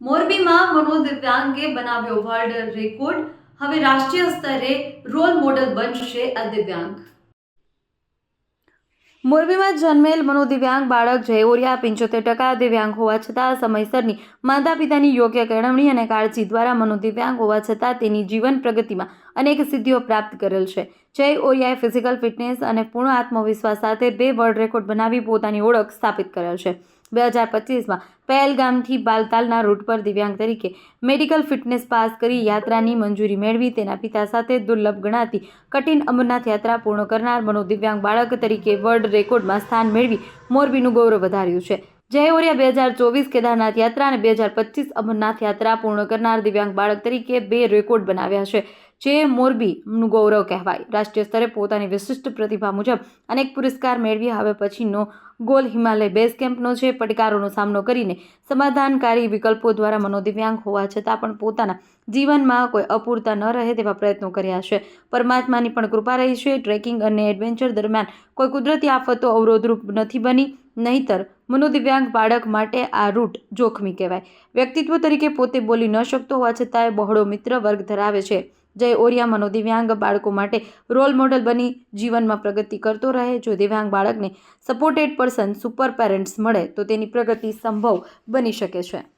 મોરબીમાં મનોદિવ્યાંગે બનાવ્યો world record. હવે રાષ્ટ્રીય સ્તરે રોલ મોડલ બનશે આ દિવ્યાંગ મોરબીમાં જન્મેલ મનોદિવ્યાંગ બાળક જય ઓરિયા પંચોતેર ટકા દિવ્યાંગ હોવા છતાં સમયસરની માતા પિતાની યોગ્ય કેળવણી અને કાળજી દ્વારા મનોદિવ્યાંગ હોવા છતાં તેની જીવન પ્રગતિમાં અનેક સિદ્ધિઓ પ્રાપ્ત કરેલ છે. જય ઓરિયાએ ફિઝિકલ ફિટનેસ અને પૂર્ણ આત્મવિશ્વાસ સાથે બે વર્લ્ડ રેકોર્ડ બનાવી પોતાની ઓળખ સ્થાપિત કરેલ છે. બે હજાર પચીસમાં પહેલગામથી બાલતાલના રૂટ પર દિવ્યાંગ તરીકે મેડિકલ ફિટનેસ પાસ કરી યાત્રાની મંજૂરી મેળવી તેના પિતા સાથે દુર્લભ ગણાતી કઠિન અમરનાથ યાત્રા પૂર્ણ કરનાર મનોદિવ્યાંગ બાળક તરીકે વર્લ્ડ રેકોર્ડમાં સ્થાન મેળવી મોરબીનું ગૌરવ વધાર્યું છે. જય ઓરિયા બે હજાર ચોવીસ કેદારનાથ યાત્રા અને બે હજાર પચીસ અમરનાથ યાત્રા પૂર્ણ કરનાર દિવ્યાંગ બાળક તરીકે બે રેકોર્ડ બનાવ્યા છે, જે મોરબીનું ગૌરવ કહેવાય. રાષ્ટ્રીય સ્તરે પોતાની વિશિષ્ટ પ્રતિભા મુજબ અનેક પુરસ્કાર મેળવી હવે પછીનો ગોલ હિમાલય બેઝ કેમ્પનો છે. પડકારોનો સામનો કરીને સમાધાનકારી વિકલ્પો દ્વારા મનોદિવ્યાંગ હોવા છતાં પણ પોતાના જીવનમાં કોઈ અપૂરતા ન રહે તેવા પ્રયત્નો કર્યા છે. પરમાત્માની પણ કૃપા રહી છે. ટ્રેકિંગ અને એડવેન્ચર દરમિયાન કોઈ કુદરતી આફતો અવરોધરૂપ નથી બની. નહીતર મનોદિવ્યાંગ બાળક માટે આ રૂટ જોખમી કહેવાય. વ્યક્તિત્વ તરીકે પોતે બોલી ન શકતો હોવા છતાંય બહોળો મિત્ર વર્ગ ધરાવે છે. જય ઓરિયા, મનોદિવ્યાંગ બાળકો માટે રોલ મોડલ બની જીવનમાં પ્રગતિ કરતો રહે. જો દિવ્યાંગ બાળકને સપોર્ટેડ પર્સન સુપર પેરેન્ટ્સ મળે, તો તેની પ્રગતિ સંભવ બની શકે છે.